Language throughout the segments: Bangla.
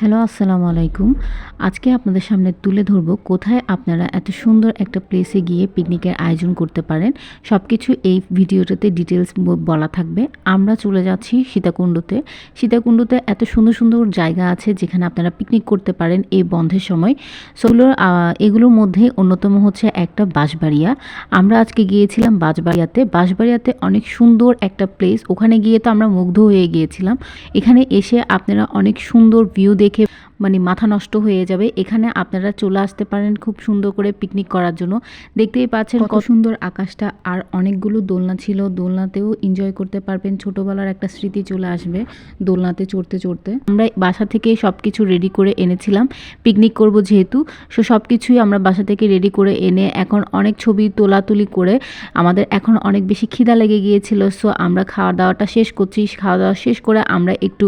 হ্যালো, আসসালামু আলাইকুম। আজকে আপনাদের সামনে তুলে ধরবো কোথায় আপনারা এত সুন্দর একটা প্লেসে গিয়ে পিকনিকের আয়োজন করতে পারেন। সব কিছু এই ভিডিওটাতে ডিটেলস বলা থাকবে। আমরা চলে যাচ্ছি সীতাকুণ্ডতে। সীতাকুণ্ডতে এত সুন্দর সুন্দর জায়গা আছে যেখানে আপনারা পিকনিক করতে পারেন এই বন্ধের সময়। সেগুলোর এগুলোর মধ্যে অন্যতম হচ্ছে একটা বাঁশবাড়িয়া। আমরা আজকে গিয়েছিলাম বাঁশবাড়িয়াতে। বাঁশবাড়িয়াতে অনেক সুন্দর একটা প্লেস ওখানে গিয়ে তো আমরা মুগ্ধ হয়ে গিয়েছিলাম। এখানে এসে আপনারা অনেক সুন্দর ভিউ দেখে দেখে মানে মাথা নষ্ট হয়ে যাবে। এখানে আপনারা চলে আসতে পারেন খুব সুন্দর করে পিকনিক করার জন্য। দেখতেই পাচ্ছেন কত সুন্দর আকাশটা। আর অনেকগুলো দোলনা ছিল দোলনাতেও এনজয় করতে পারবেন। ছোটোবেলার একটা স্মৃতি চলে আসবে দোলনাতে চড়তে চড়তে। আমরা বাসা থেকে সব কিছু রেডি করে এনেছিলাম। পিকনিক করব যেহেতু সো সব কিছুই আমরা বাসা থেকে রেডি করে এনে এখন অনেক ছবি তোলাতুলি করে আমাদের এখন অনেক বেশি খিদা লেগে গিয়েছিল সো আমরা খাওয়া দাওয়াটা শেষ করছি। খাওয়া দাওয়া শেষ করে আমরা একটু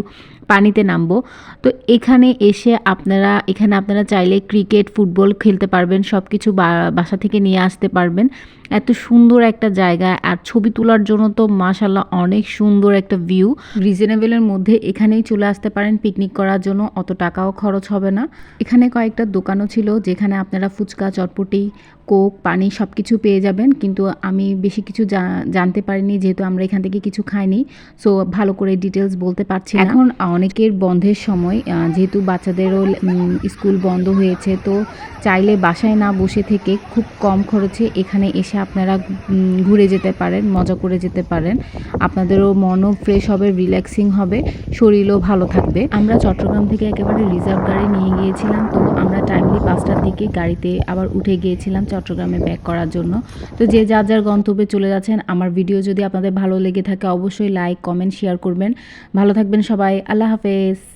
পানিতে নামবো। তো এখানে এসে আপনারা, এখানে আপনারা চাইলে ক্রিকেট ফুটবল খেলতে পারবেন সব কিছু বাসা থেকে নিয়ে আসতে পারবেন। এত সুন্দর একটা জায়গা আর ছবি তোলার জন্য তো মাশাল্লাহ অনেক সুন্দর একটা ভিউ রিজনেবলের মধ্যে এখানেই চলে আসতে পারেন পিকনিক করার জন্য, অত টাকাও খরচ হবে না। এখানে কয়েকটা দোকানও ছিল যেখানে আপনারা ফুচকা, চটপটি কোক পানি সব কিছু পেয়ে যাবেন। কিন্তু আমি বেশি কিছু জানতে পারিনি যেহেতু আমরা এখান থেকে কিছু খাইনি। সো ভালো করে ডিটেলস বলতে পারছি এখন অনেকের বন্ধের সময় যেহেতু বাচ্চাদেরও স্কুল বন্ধ হয়েছে তো চাইলে বাসায় না বসে থেকে খুব কম খরচে এখানে এসে আপনারা ঘুরে যেতে পারেন মজা করে যেতে পারেন। আপনাদেরও মনও ফ্রেশ হবে রিল্যাক্সিং হবে শরীরও ভালো থাকবে। আমরা চট্টগ্রাম থেকে একেবারে রিজার্ভ গাড়ি নিয়ে গিয়েছিলাম তো আমরা টাইমলি দিকে গাড়িতে আবার উঠে গিয়েছিলাম চট্টগ্রামে ব্যাক করার জন্য। তো যে যার যার গন্তব্যে চলে যাচ্ছেন, আমার ভিডিও যদি আপনাদের ভালো লেগে থাকে, অবশ্যই লাইক কমেন্ট শেয়ার করবেন। ভালো থাকবেন সবাই। আল্লাহ হাফেজ।